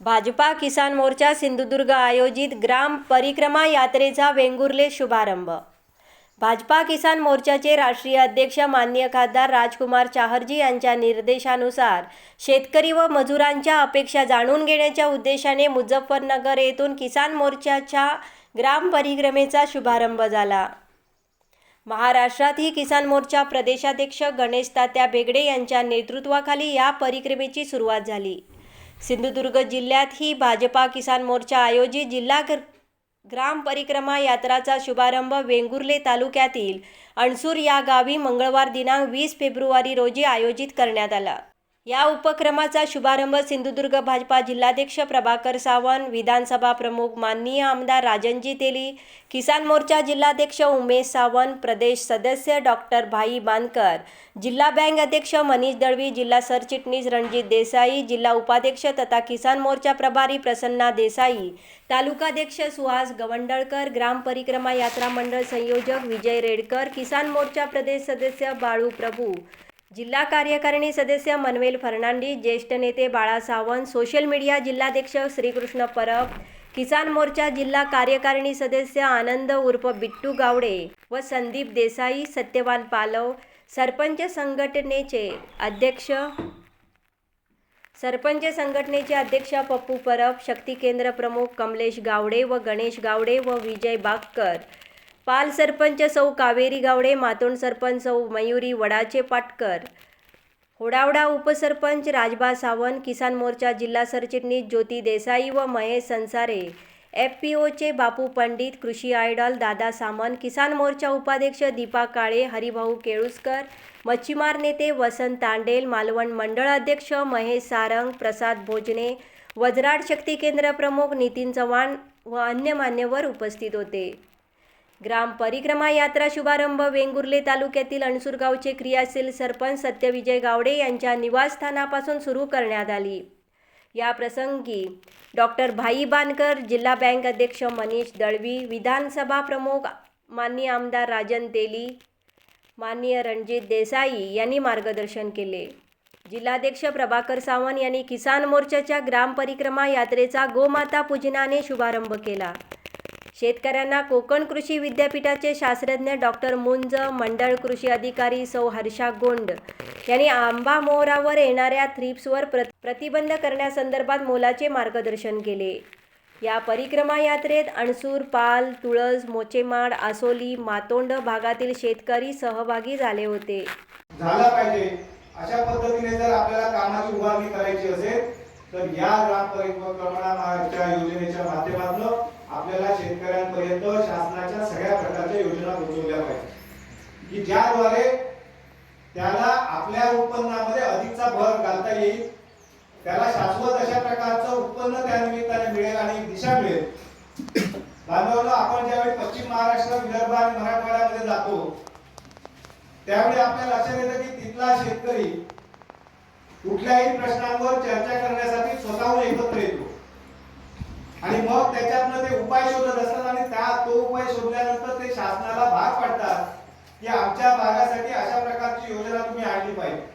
भाजपा किसान मोर्चा सिंधुदुर्ग आयोजित ग्राम परिक्रमा यात्रेचा वेंगुर्ले शुभारंभ. भाजपा किसान मोर्चाचे राष्ट्रीय अध्यक्ष माननीय खासदार राजकुमार चाहरजी यांच्या निर्देशानुसार शेतकरी व मजुरांच्या अपेक्षा जाणून घेण्याच्या उद्देशाने मुझफ्फरनगर येथून किसान मोर्चाच्या ग्राम परिक्रमेचा शुभारंभ झाला. महाराष्ट्रातही किसान मोर्चा प्रदेशाध्यक्ष गणेश तात्या बेगडे यांच्या नेतृत्वाखाली या परिक्रमेची सुरुवात झाली. सिंधुदुर्ग जिल्ह्यात ही भाजपा किसान मोर्चा आयोजित जिल्हा ग्राम परिक्रमा यात्राचा शुभारंभ वेंगुर्ले तालुक्यातील अणसूर या गावी मंगळवार दिनांक वीस फेब्रुवारी रोजी आयोजित करण्यात आला. या उपक्रमाचा शुभारंभ सिंधुदुर्ग भाजपा जिल्हाध्यक्ष प्रभाकर सावंत विधानसभा प्रमुख माननीय आमदार राजनजी तेली किसान मोर्चा जिल्हाध्यक्ष उमेश सावंत प्रदेश सदस्य डॉक्टर भाई बांदकर जिल्हा बँक अध्यक्ष मनीष दळवी जिल्हा सरचिटणीस रणजित देसाई जिल्हा उपाध्यक्ष तथा किसान मोर्चा प्रभारी प्रसन्ना देसाई तालुकाध्यक्ष सुहास गवंडळकर ग्राम परिक्रमा यात्रा मंडळ संयोजक विजय रेडकर किसान मोर्चा प्रदेश सदस्य बाळू प्रभू जिल्हा कार्यकारिणी सदस्य मनवेल फर्नांडीस ज्येष्ठ नेते बाळा सावंत सोशल मीडिया जिल्हाध्यक्ष श्रीकृष्ण परब किसान मोर्चा जिल्हा कार्यकारिणी सदस्य आनंद उर्फ बिट्टू गावडे व संदीप देसाई सत्यवान पालव सरपंच संघटनेचे अध्यक्ष सरपंच संघटनेचे अध्यक्ष पप्पू परब शक्ती केंद्र प्रमुख कमलेश गावडे व गणेश गावडे व विजय बागकर. पाल सरपंच सौ कावेरी गावडे मातोंड सरपंच सौ मयुरी वडाचे पाटकर. होडावडा उपसरपंच राजबा सावंत किसान मोर्चा जिल्हा सरचिटणीस ज्योती देसाई व महेश संसारे. एफ पी ओचे बापू पंडित कृषी आयडॉल दादा सामंत किसान मोर्चा उपाध्यक्ष दीपा काळे हरिभाऊ केळुसकर मच्छीमार नेते वसंत तांडेल मालवण मंडळ अध्यक्ष महेश सारंग प्रसाद भोजने वजराड शक्ती केंद्र प्रमुख नितीन चव्हाण व अन्य मान्यवर उपस्थित होते. ग्राम परिक्रमा यात्रा शुभारंभ वेंगुर्ले तालुक्यातील अणसूरगावचे क्रियाशील सरपंच सत्यविजय गावडे यांच्या निवासस्थानापासून सुरू करण्यात आली. या प्रसंगी डॉक्टर भाई बानकर जिल्हा बँक अध्यक्ष मनीष दळवी विधानसभा प्रमुख माननीय आमदार राजन तेली माननीय रणजित देसाई यांनी मार्गदर्शन केले. जिल्हाध्यक्ष प्रभाकर सावंत यांनी किसान मोर्चाच्या ग्राम परिक्रमा यात्रेचा गोमाता पूजनाने शुभारंभ केला. शेतकऱ्यांना कोकण कृषी विद्यापीठाचे शास्त्रज्ञ डॉक्टर मुंज मंडळ कृषी अधिकारी सौ हर्षा गोंड यांनी आंबा मोहरावर येणाऱ्या थ्रिप्सवर प्र प्रतिबंध करण्यासंदर्भात मोलाचे मार्गदर्शन केले. या परिक्रमा यात्रेत अणसूर पाल तुळस मोचेमाड आसोली मातोंड भागातील शेतकरी सहभागी झाले होते. झाला पाहिजे. अशा पद्धतीने जर आपल्याला कामाची उभारणी करायची असेल तर या ग्राम परिक्रमाच्या योजनेच्या माध्यमातून आपल्याला शेतकऱ्यांपर्यंत शासनाच्या सगळ्या प्रकारच्या योजना पोहोचवल्या पाहिजे की ज्याद्वारे त्याला आपल्या उत्पन्नामध्ये अधिकचा भर घालता येईल त्याला शाश्वत अशा प्रकारचं उत्पन्न त्या निमित्ताने मिळेल आणि दिशा मिळेल. बांधवांनो आपण ज्यावेळी पश्चिम महाराष्ट्र विदर्भ आणि मराठवाड्यामध्ये जातो त्यावेळी आपल्या लक्षात येतं की तिथला शेतकरी कुठल्याही प्रश्नांवर चर्चा करण्यासाठी स्वतःहून एकत्र येतो. आणि मग त्याच्यातनं ते उपाय शोधत असतात आणि त्या तो उपाय शोधल्यानंतर ते शासनाला भाग पाडतात. की आमच्या भागासाठी अशा प्रकारची योजना तुम्ही आणली पाहिजे.